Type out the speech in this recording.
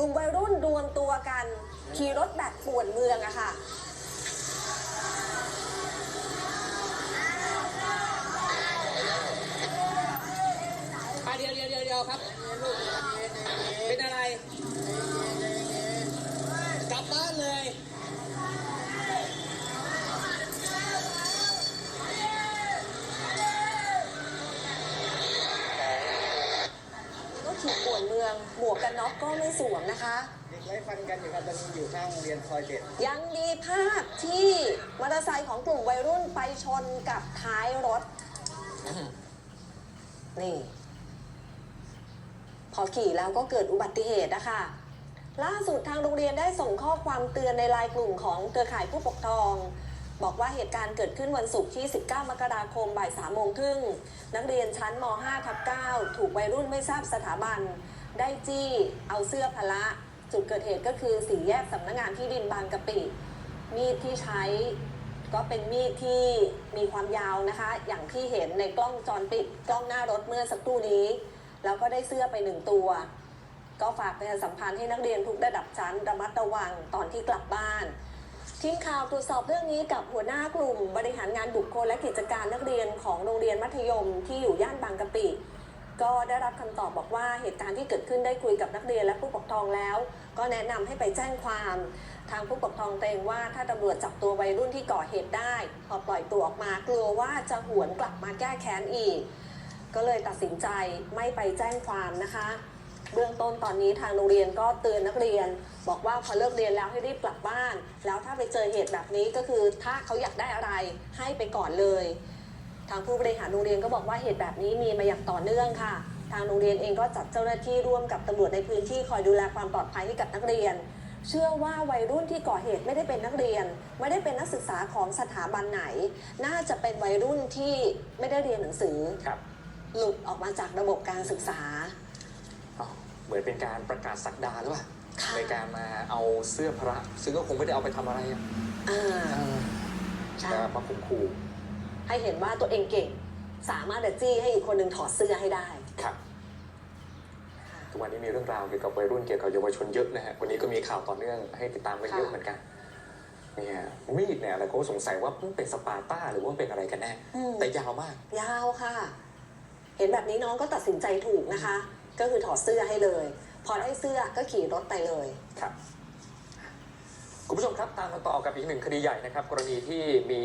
กลุ่มวัยรุ่นรวมตัวกัน ขี่รถแบบป่วนเมืองอะค่ะเดียวเดียวเดียวเดียวครับ เป็นอะไร ขี่ป่วนเมือง หมวกกันน็อกก็ไม่สวมนะคะ เด็กไล่ฟันกันอยู่ครับตอนนี้อยู่ข้างโรงเรียนซอยเจ็ดยังมีภาพที่มอเตอร์ไซค์ของกลุ่มวัยรุ่นไปชนกับท้ายรถ นี่ พอขี่แล้วก็เกิดอุบัติเหตุนะคะ ล่าสุดทางโรงเรียนได้ส่งข้อความเตือนในไลน์กลุ่มของเครือข่ายผู้ปกครอง บอกว่าเหตุการณ์เกิดขึ้นวันศุกร์ที่ 19 มกราคมบ่าย3โมงครึ่ง นักเรียนชั้นม 5 ทับ9ถูกวัยรุ่นไม่ทราบสถาบัน ได้จี้เอาเสื้อพละ จุดเกิดเหตุก็คือสี่แยกสำนักงานที่ดินบางกะปิ มีดที่ใช้ก็เป็นมีดที่มีความยาวนะคะ อย่างที่เห็นในกล้องจรปิดกล้องหน้ารถเมื่อสักครู่นี้ แล้วก็ได้เสื้อไปหนึ่งตัว ก็ฝากประชาสัมพันธ์ให้นักเรียนทุกระดับชั้นระมัดระวังตอนที่กลับบ้าน ทีมข่าวตรวจสอบเรื่องนี้กับหัวหน้ากลุ่ม บริหารงานบุคคลและกิจการนักเรียนของโรงเรียนมัธยมที่อยู่ย่านบางกะปิ ก็ได้รับคำตอบบอกว่าเหตุการณ์ที่เกิดขึ้นได้คุยกับนักเรียนและผู้ปกครองแล้ว ก็แนะนำให้ไปแจ้งความ ทางผู้ปกครองเกรงว่าถ้าตำรวจจับตัววัยรุ่นที่ก่อเหตุได้ พอปล่อยตัวออกมากลัวว่าจะหวนกลับมาแก้แค้นอีก ก็เลยตัดสินใจไม่ไปแจ้งความนะคะ เบื้องต้นตอนนี้ทางโรงเรียนก็เตือนนักเรียน บอกว่าพอเลิกเรียนแล้วให้รีบกลับบ้าน แล้วถ้าไปเจอเหตุแบบนี้ก็คือถ้าเขาอยากได้อะไรให้ไปก่อนเลย ทางผู้บริหารโรงเรียนก็บอกว่าเหตุแบบนี้มีมาอย่างต่อเนื่องค่ะ ทางโรงเรียนเองก็จัดเจ้าหน้าที่ร่วมกับตำรวจในพื้นที่คอยดูแลความปลอดภัยให้กับนักเรียน เชื่อว่าวัยรุ่นที่ก่อเหตุไม่ได้เป็นนักเรียน ไม่ได้เป็นนักศึกษาของสถาบันไหน น่าจะเป็นวัยรุ่นที่ไม่ได้เรียนหนังสือครับหลุดออกมาจากระบบการศึกษาอ๋อ เหมือนเป็นการประกาศสักดาหรือเปล่าค่ะในการมาเอาเสื้อพระ ซึ่งก็คงไม่ได้เอาไปทำอะไรอะอ่าใช่แต่มาข่มขู่ให้เห็นว่าตัวเองเก่ง สามารถจะจี้ให้อีกคนหนึ่งถอดเสื้อให้ได้ครับทุกวันนี้มีเรื่องราวเกี่ยวกับวัยรุ่นเกี่ยวกับเยาวชนเยอะนะฮะ วันนี้ก็มีข่าวต่อเนื่องให้ติดตามกันเยอะค่ะเหมือนกัน เนี่ยมีดเนี่ยอะไรก็สงสัยว่ามันเป็นสปาร์ต้าหรือว่าเป็นอะไรกันแน่ อืม แต่ยาวมาก ยาวค่ะ เห็นแบบนี้น้องก็ตัดสินใจถูกนะคะ ก็คือถอดเสื้อให้เลย พอได้เสื้อก็ขี่รถไปเลยครับ คุณผู้ชมครับตามกันต่อกับอีกหนึ่งคดีใหญ่นะครับ กรณีที่มี